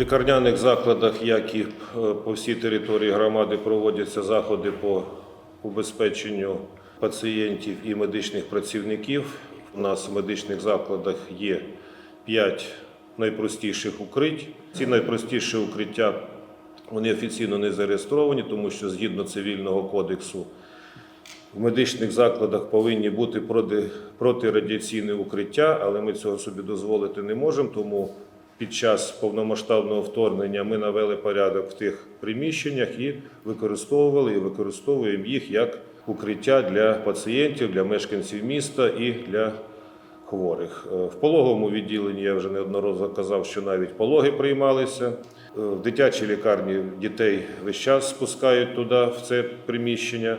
лікарняних закладах, як і е, по всій території громади, проводяться заходи по убезпеченню пацієнтів і медичних працівників. У нас в медичних закладах є 5 найпростіших укрить. Ці найпростіші укриття вони офіційно не зареєстровані, тому що згідно цивільного кодексу в медичних закладах повинні бути проти- протирадіаційні укриття, але ми цього собі дозволити не можемо. Тому під час повномасштабного вторгнення ми навели порядок в тих приміщеннях і використовували і використовуємо їх як укриття для пацієнтів, для мешканців міста і для хворих. Е, В пологовому відділенні я вже неодноразово казав, що навіть пологи приймалися. Е, В дитячій лікарні дітей весь час спускають туди, в це приміщення.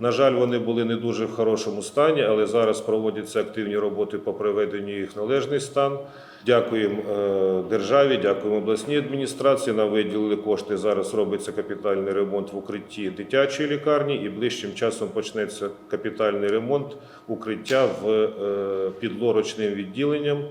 На жаль, вони були не дуже в хорошому стані, але зараз проводяться активні роботи по приведенню їх належний стан. Дякуємо е, державі, дякуємо обласній адміністрації. Нам виділили кошти. Зараз робиться капітальний ремонт в укритті дитячої лікарні, і ближчим часом почнеться капітальний ремонт укриття в е, підлорочним відділенням.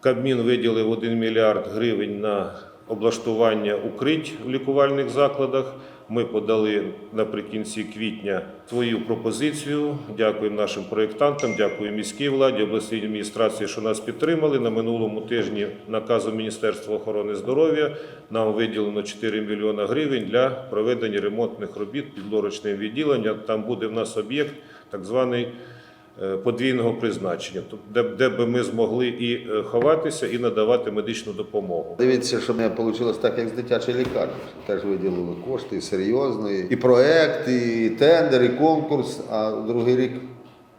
Кабмін виділив 1 мільярд гривень на облаштування укрить в лікувальних закладах. Ми подали наприкінці квітня свою пропозицію. Дякуємо нашим проєктантам, дякую міській владі, обласній адміністрації, що нас підтримали. На минулому тижні наказом Міністерства охорони здоров'я нам виділено 4 мільйона гривень для проведення ремонтних робіт підлорочним відділенням. Там буде в нас об'єкт, так званий подвійного призначення, де, де би ми змогли і е, ховатися, і надавати медичну допомогу. Дивіться, що в мене вийшло так, як з дитячої лікарні. Теж виділили кошти і серйозні, і проект, і тендер, і конкурс, а другий рік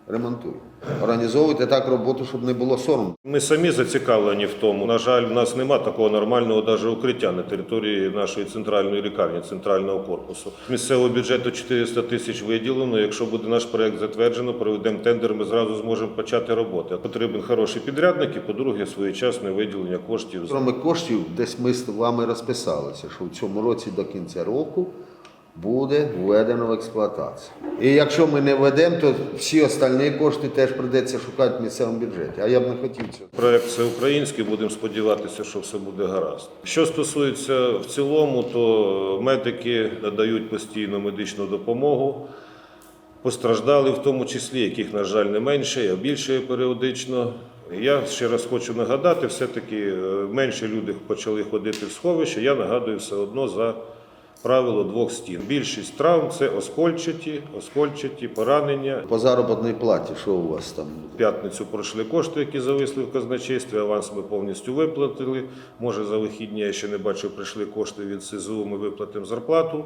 ремонтують. Організовуйте так роботу, щоб не було соромно. Ми самі зацікавлені в тому. На жаль, в нас нема такого нормального даже укриття на території нашої центральної лікарні, центрального корпусу. Місцевого бюджету 400 тисяч виділено. Якщо буде наш проект затверджено, проведемо тендер, ми зразу зможемо почати роботи. Потрібен хороший підрядник і, по-друге, своєчасне виділення коштів. Кроме коштів, десь ми з вами розписалися, що в цьому році до кінця року буде введено в експлуатацію. І якщо ми не введемо, то всі остальні кошти теж прийдеться шукати в місцевому бюджеті. А я б не хотів цього. Проект це український, будемо сподіватися, що все буде гаразд. Що стосується в цілому, то медики надають постійно медичну допомогу. Постраждали в тому числі, яких, на жаль, не менше, а більше періодично. Я ще раз хочу нагадати, все-таки е, менше люди почали ходити в сховище. Я нагадую все одно за правило двох стін. Більшість травм це оскольчаті, оскольчаті, поранення. По заробітній платі, що у вас там? В п'ятницю пройшли кошти, які зависли в казначействі. Аванс ми повністю виплатили. Може, за вихідні я ще не бачив, прийшли кошти від СЗУ, ми виплатимо зарплату.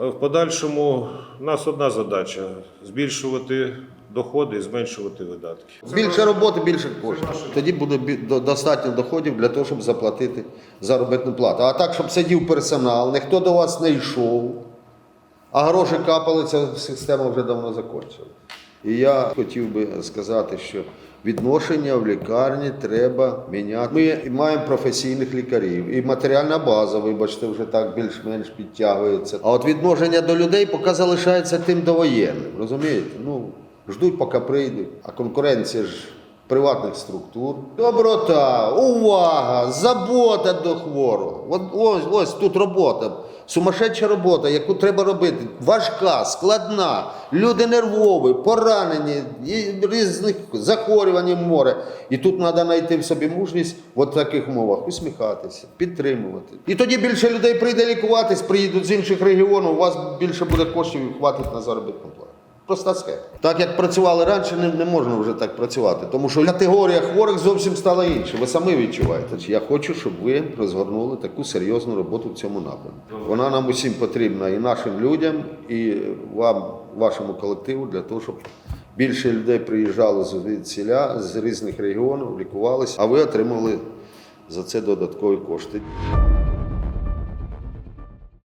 Е, В подальшому у нас одна задача збільшувати доходи і зменшувати видатки. Більше роботи, більше коштів. Тоді буде достатньо доходів для того, щоб заплатити заробітну плату. А так, щоб сидів персонал, ніхто до вас не йшов, а гроші капали, ця система вже давно закінчила. І я хотів би сказати, що відношення в лікарні треба міняти. Ми маємо професійних лікарів, і матеріальна база, вибачте, вже так більш-менш підтягується. А от відношення до людей поки залишається тим довоєнним. Розумієте? Ну, ждуть, поки прийдуть. А конкуренція ж приватних структур. Доброта, увага, забота до хворого. От ось, ось тут робота. Сумасшедша робота, яку треба робити. Важка, складна, люди нервові, поранені, різних захворювань море. І тут треба знайти в собі мужність в таких умовах, усміхатися, підтримувати. І тоді більше людей прийде лікуватись, приїдуть з інших регіонів, у вас більше буде коштів і хватить на заробітну плату. Проста схема. Так як працювали раніше, не, не можна вже так працювати, тому що категорія хворих зовсім стала інша. Ви самі відчуваєте. Я хочу, щоб ви розгорнули таку серйозну роботу в цьому напрямку. Вона нам усім потрібна і нашим людям, і вам, вашому колективу, для того, щоб більше людей приїжджало звідсіля, з різних регіонів, лікувалися, а ви отримали за це додаткові кошти.